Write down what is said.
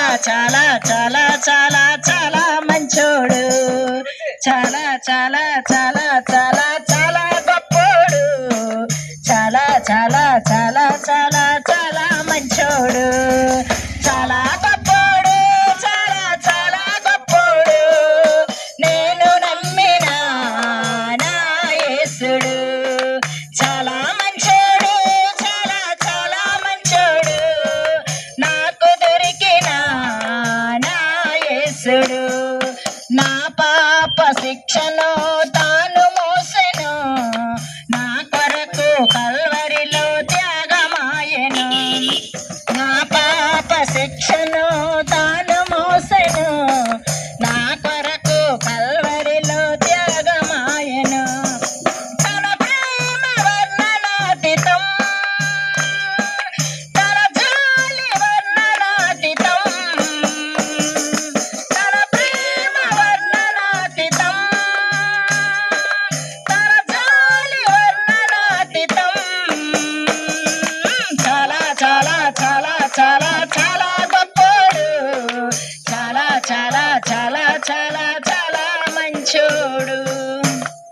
చాలా చాలా చాలా చాలా మంచోడు. చాలా చాలా చాలా చాలా చాలా గొప్పోడు. చాలా చాలా చాలా చాలా దాసుడు నా పాప శిక్షను తాను మోసెను. నా కొరకు కల్వరిలో త్యాగమాయను. నా పాప శిక్షను